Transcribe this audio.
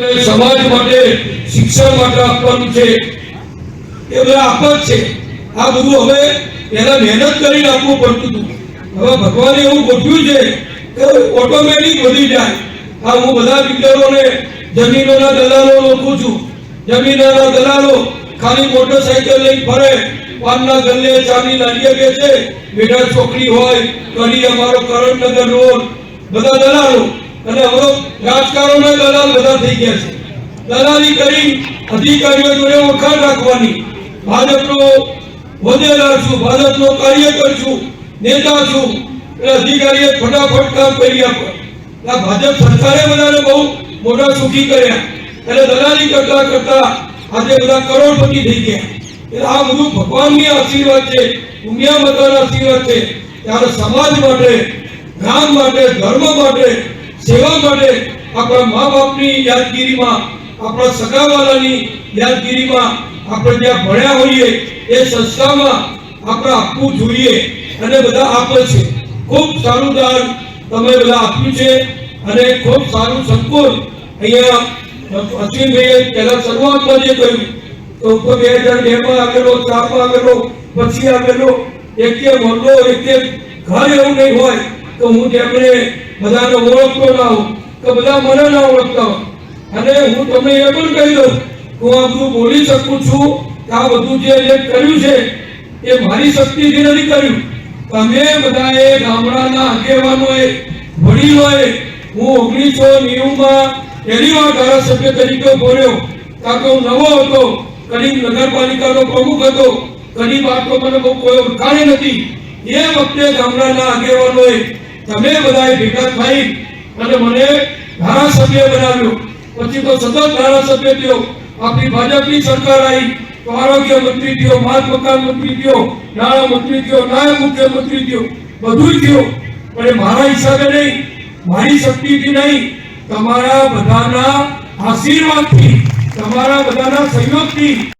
સમાજ માટે, શિક્ષણ માટે આપવાનું છે. એ બધા આપવા છે. આ બધું હવે પહેલા મહેનત કરીને આપવું પડતું હતું. હવે ભગવાને એવું ગોઠવ્યું છે કે ઓટોમેટિક વધી જાય. આ હું બધા બિલ્ડરોને, જમીનોના દલાલો લખું છું. જમીનોના દલાલો ખાલી મોટરસાઇકલ લઈને ફરે. પાનના ગલ્લે ચાની લારીએ બેસે. બેટા છોકરી હોય કડી અમારો કરણનગર રોડ. બધા દલાલો અને હવે રાજકારણમાં દલાલ બધા થઈ ગયા છે. દલાલી કરી અધિકારીઓ જોડે વખાણ રાખવાની. ભાજપનો વધેલા છું, ભાજપનો કાર્યકર છું, નેતા છું. એટલે અધિકારીએ ફટાફટ કામ કરી આપે આ ભાજપ સરકારે બધાને બહુ મોટા સુખી કર્યા. એટલે દલાલી કરતા કરતા આજે બધા કરોડપતિ થઈ ગયા. એટલે આ બધું ભગવાનની આશીર્વાદ છે, દુનિયા માતાના આશીર્વાદ છે. ત્યારે સમાજ માટે ગામ માટે, ધર્મ માટે સેવા માટે આપણા મા બાપની યાદગીરીમાં, આપણા સગાવાલાની યાદગીરીમાં આપણે જ્યાં ભણ્યા હોઈએ, એ સંસ્થામાં આપણે આપવું જોઈએ અને બધા આપે છે. ખૂબ સારું દાન તમે બધા આપ્યું છે અને ખૂબ સારું સંકુલ અહીંયા અશ્વિનભાઈએ પહેલા શરૂઆતમાં જે કહ્યું તો ઉપર બે હજાર બે માં આવેલો ચારમાં આવેલો, પછી આવેલો, એક મોટો, એક ઘર એવું નહીં હોય, તો હું જેમને બધાને ઓળખતો ના હોઉં કે બધા મને ના ઓળખતા હોય. અને હું તમને એ પણ કહી દઉં, હું આ બધું બોલી શકું છું કે આ બધું જે એ કર્યું છે, એ મારી શક્તિથી નથી કર્યું. તમે બધાએ ગામડાના આગેવાનોએ, વડીલોએ, હું ઓગણીસો નેવુંમાં પહેલી વાર ધારાસભ્ય તરીકે બોલ્યો કાં તો નવો હતો કડી નગરપાલિકાનો પ્રમુખ હતો. કડી વાત તો મને બહુ કોઈ ઓળખાણે નથી. એ વખતે ગામડાના આગેવાનોએ તમે બધાએ ભેગા થઈ અને મને ધારાસભ્ય બનાવ્યો. પછી તો સતત ધારાસભ્ય થયો. આપણી ભાજપની સરકાર આવી. તો આરોગ્ય મંત્રી થયો, માર્ગ મકાન મંત્રી થયો, નાણાં મંત્રી થયો, નાયબ મુખ્યમંત્રી થયો. બધું થયો. પણ મારા હિસાબે નહીં, મારી શક્તિથી નહીં, તમારા બધાના આશીર્વાદથી, તમારા બધાના સહયોગથી